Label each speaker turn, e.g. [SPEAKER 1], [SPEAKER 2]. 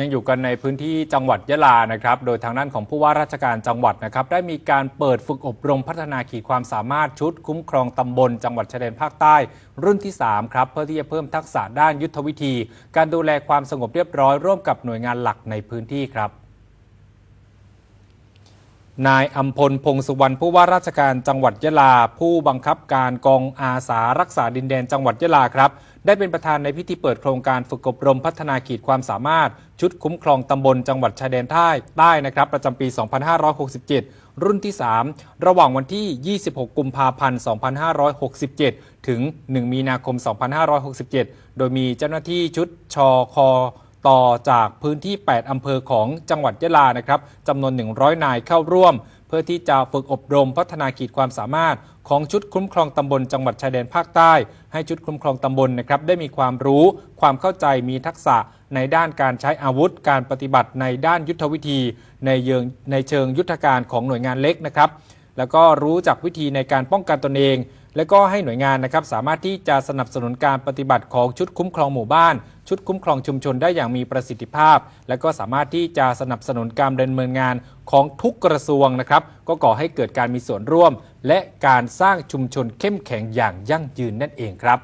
[SPEAKER 1] ยังอยู่กันในพื้นที่จังหวัดยะลานะครับ โดยทางด้านของผู้ว่าราชการจังหวัดนะครับ ได้มีการเปิดฝึกอบรมพัฒนาขีดความสามารถชุด คุ้มครองตำบล จังหวัดชายแดนภาคใต้ รุ่นที่ 3 ครับ เพื่อที่จะเพิ่มทักษะด้านยุทธวิธี การดูแลความสงบเรียบร้อยร่วมกับหน่วยงานหลักในพื้นที่ครับ นายอัมพลพงสุวรรณผู้ว่าราชการจังหวัดยะลา ผู้บังคับการกองอาสารักษาดินแดนจังหวัดยะลาครับ ได้เป็นประธานในพิธีเปิดโครงการฝึกอบรมพัฒนาขีดความสามารถ ชุดคุ้มครองตำบลจังหวัดชายแดนใต้ใต้นะครับประจำปี 2567 รุ่นที่ 3 ระหว่างวันที่ 26 กุมภาพันธ์ 2567 ถึง 1 มีนาคม 2567 โดยมีเจ้าหน้าที่ชุดชอคอ ต่อจากพื้นที่ 8 อำเภอของจังหวัดยะลานะครับจำนวน 100 นายเข้าร่วม เพื่อที่จะฝึกอบรมพัฒนาขีดความสามารถ ของชุดคุ้มครองตำบลจังหวัดชายแดนภาคใต้ ให้ชุดคุ้มครองตำบลนะครับได้มีความรู้ ความเข้าใจมีทักษะในด้านการใช้อาวุธ การปฏิบัติในด้านยุทธวิธี ในเยิงในเชิงยุทธการของหน่วยงานเล็กนะครับแล้วก็รู้จักวิธีในการป้องกันตนเอง และก็ให้หน่วยงานนะครับสามารถที่จะสนับสนุนการปฏิบัติของชุดคุ้มครองหมู่บ้าน ชุดคุ้มครองชุมชนได้อย่างมีประสิทธิภาพ และก็สามารถที่จะสนับสนุนการดำเนินงานของทุกกระทรวงนะครับ ก็ก่อให้เกิดการมีส่วนร่วม และการสร้างชุมชนเข้มแข็งอย่างยั่งยืนนั่นเองครับ